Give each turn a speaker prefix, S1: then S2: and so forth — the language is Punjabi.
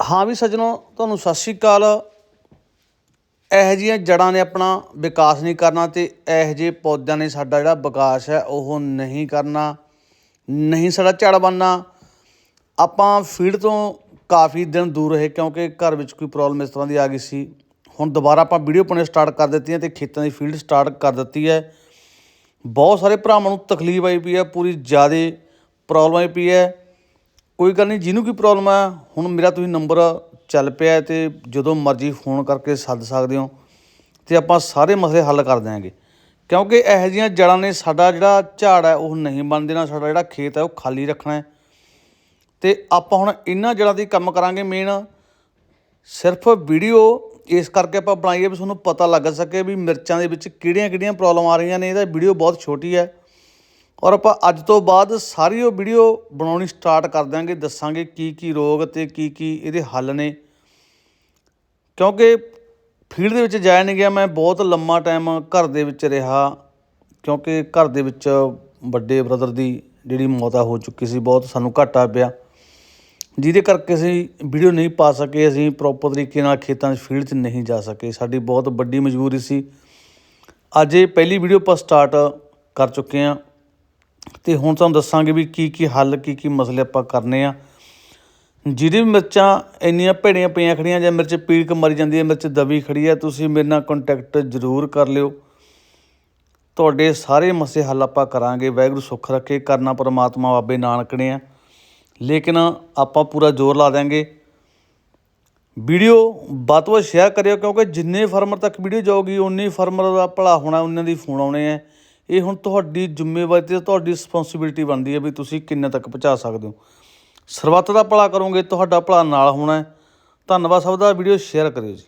S1: ਹਾਂ ਵੀ ਸੱਜਣੋ, ਤੁਹਾਨੂੰ ਸਤਿ ਸ਼੍ਰੀ ਅਕਾਲ। ਇਹੋ ਜਿਹੀਆਂ ਜੜਾਂ ਨੇ ਆਪਣਾ ਵਿਕਾਸ ਨਹੀਂ ਕਰਨਾ ਤੇ ਇਹੋ ਜਿਹੇ ਪੌਦਿਆਂ ਨੇ ਸਾਡਾ ਜਿਹੜਾ ਵਿਕਾਸ ਹੈ, ਉਹ ਨਹੀਂ ਕਰਨਾ, ਨਹੀਂ ਸਾਡਾ ਝੜ ਬਣਨਾ। ਆਪਾਂ ਫੀਲਡ ਤੋਂ ਕਾਫੀ ਦਿਨ ਦੂਰ ਰਹੇ ਕਿਉਂਕਿ ਘਰ ਵਿੱਚ ਕੋਈ ਪ੍ਰੋਬਲਮ ਇਸ ਤਰ੍ਹਾਂ ਦੀ ਆ ਗਈ ਸੀ। ਹੁਣ ਦੁਬਾਰਾ ਆਪਾਂ ਵੀਡੀਓ ਪਾਉਣੇ ਸਟਾਰਟ ਕਰ ਦਿੱਤੀਆਂ ਹੈ ਤੇ ਖੇਤਾਂ ਦੀ ਫੀਲਡ ਸਟਾਰਟ ਕਰ ਦਿੱਤੀ ਹੈ। ਬਹੁਤ ਸਾਰੇ ਭਰਾਵਾਂ ਨੂੰ ਤਕਲੀਫ ਆਈ ਪਈ ਹੈ, ਪੂਰੀ ਜ਼ਿਆਦਾ ਪ੍ਰੋਬਲਮ ਆਈ ਪਈ ਹੈ। ਕੋਈ ਗੱਲ ਨਹੀਂ, ਜਿਹਨੂੰ ਕੋਈ ਪ੍ਰੋਬਲਮ ਆ, ਹੁਣ ਮੇਰਾ ਤੁਸੀਂ ਨੰਬਰ ਚੱਲ ਪਿਆ ਹੈ ਤੇ ਜਦੋਂ ਮਰਜ਼ੀ ਫੋਨ ਕਰਕੇ ਸੱਦ ਸਕਦੇ ਹੋ ਤੇ ਆਪਾਂ ਸਾਰੇ ਮਸਲੇ ਹੱਲ ਕਰ ਦਿਆਂਗੇ। ਕਿਉਂਕਿ ਇਹੋ ਜਿਹੀਆਂ ਜੜਾਂ ਨੇ ਸਾਡਾ ਜਿਹੜਾ ਝਾੜ ਹੈ, ਉਹ ਨਹੀਂ ਬਣ ਦੇਣਾ ਸਾਡਾ ਜਿਹੜਾ ਖੇਤ ਹੈ, ਉਹ ਖਾਲੀ ਰੱਖਣਾ ਹੈ। ਤੇ ਆਪਾਂ ਹੁਣ ਇਹਨਾਂ ਜੜਾਂ ਦੀ ਕੰਮ ਕਰਾਂਗੇ ਮੇਨ ਸਿਰਫ ਵੀਡੀਓ ਇਸ ਕਰਕੇ ਆਪਾਂ ਬਣਾਈਏ ਵੀ ਤੁਹਾਨੂੰ ਪਤਾ ਲੱਗ ਸਕੇ ਵੀ ਮਿਰਚਾਂ ਦੇ ਵਿੱਚ ਕਿਹੜੀਆਂ-ਕਿਹੜੀਆਂ ਪ੍ਰੋਬਲਮ ਆ ਰਹੀਆਂ ਨੇ, ਇਹਦਾ ਵੀਡੀਓ ਬਹੁਤ ਛੋਟੀ ਹੈ। ਔਰ ਆਪਾਂ ਅੱਜ ਤੋਂ ਬਾਅਦ ਸਾਰੀ ਉਹ ਵੀਡੀਓ ਬਣਾਉਣੀ ਸਟਾਰਟ ਕਰ ਦਾਂਗੇ ਦੱਸਾਂਗੇ ਕੀ ਕੀ ਰੋਗ ਤੇ ਕੀ ਕੀ ਇਹਦੇ ਹੱਲ ਨੇ। ਕਿਉਂਕਿ ਫੀਲਡ ਦੇ ਵਿੱਚ ਜਾਇਆ ਨਹੀਂ ਗਿਆ, ਮੈਂ ਬਹੁਤ ਲੰਮਾ ਟਾਈਮ ਘਰ ਦੇ ਵਿੱਚ ਰਿਹਾ। ਕਿਉਂਕਿ ਘਰ ਦੇ ਵਿੱਚ ਵੱਡੇ ਬ੍ਰਦਰ ਦੀ ਜਿਹੜੀ ਮੌਤ ਆ, ਹੋ ਚੁੱਕੀ ਸੀ, ਬਹੁਤ ਸਾਨੂੰ ਘਾਟਾ ਪਿਆ। ਜਿਹਦੇ ਕਰਕੇ ਅਸੀਂ ਵੀਡੀਓ ਨਹੀਂ ਪਾ ਸਕੇ, ਅਸੀਂ ਪ੍ਰੋਪਰ ਤਰੀਕੇ ਨਾਲ ਖੇਤਾਂ 'ਚ ਫੀਲਡ 'ਚ ਨਹੀਂ ਜਾ ਸਕੇ। ਸਾਡੀ ਬਹੁਤ ਵੱਡੀ ਮਜਬੂਰੀ ਸੀ। ਅੱਜ ਇਹ ਪਹਿਲੀ ਵੀਡੀਓ ਆਪਾਂ ਸਟਾਰਟ ਕਰ ਚੁੱਕੇ ਹਾਂ ਤੇ ਹੁਣ ਤੁਹਾਨੂੰ ਦੱਸਾਂਗੇ ਵੀ ਕੀ ਕੀ ਹੱਲ, ਕੀ ਕੀ ਮਸਲੇ ਆਪਾਂ ਕਰਨੇ ਆ। ਜਿਹਦੀ ਵੀ ਮਿਰਚਾਂ ਇੰਨੀਆਂ ਭੇੜੀਆਂ ਪਈਆਂ ਖੜੀਆਂ ਜਾਂ ਮਿਰਚ ਪੀੜਕ ਮਰੀ ਜਾਂਦੀ ਹੈ, ਮਿਰਚ ਦਬੀ ਖੜੀ ਹੈ, ਤੁਸੀਂ ਮੇਰੇ ਨਾਲ ਕੰਟੈਕਟ ਜ਼ਰੂਰ ਕਰ ਲਿਓ। ਤੁਹਾਡੇ ਸਾਰੇ ਮਸਲੇ ਹੱਲ ਆਪਾਂ ਕਰਾਂਗੇ, ਵਾਹਿਗੁਰੂ ਸੁੱਖ ਰੱਖੇ, ਕਰਨਾ ਪਰਮਾਤਮਾ ਬਾਬੇ ਨਾਨਕ ਨੇ ਆ। ਲੇਕਿਨ ਆਪਾਂ ਪੂਰਾ ਜ਼ੋਰ ਲਾ ਦਿਆਂਗੇ। ਵੀਡੀਓ ਵੱਧ ਤੋਂ ਵੱਧ ਸ਼ੇਅਰ ਕਰਿਓ, ਕਿਉਂਕਿ ਜਿੰਨੇ ਫਾਰਮਰ ਤੱਕ ਵੀਡੀਓ ਜਾਊਗੀ ਉਨੇ ਫਾਰਮਰ ਦਾ ਭਲਾ ਹੋਣਾ, ਉਹਨਾਂ ਦੀ ਫੋਨ ਆਉਣੇ ਆ। ਇਹ ਹੁਣ ਤੁਹਾਡੀ ਜ਼ਿੰਮੇਵਾਰੀ ਤੇ ਤੁਹਾਡੀ ਰਿਸਪੌਂਸਿਬਿਲਟੀ ਬਣਦੀ ਹੈ ਵੀ ਤੁਸੀਂ ਕਿੰਨੇ ਤੱਕ ਪਹੁੰਚਾ ਸਕਦੇ ਹੋ। ਸਰਬੱਤ ਦਾ ਭਲਾ ਕਰੋਗੇ, ਤੁਹਾਡਾ ਭਲਾ ਨਾਲ ਹੋਣਾ ਹੈ। ਧੰਨਵਾਦ, ਸਭ ਦਾ ਵੀਡੀਓ ਸ਼ੇਅਰ ਕਰਿਓ ਜੀ।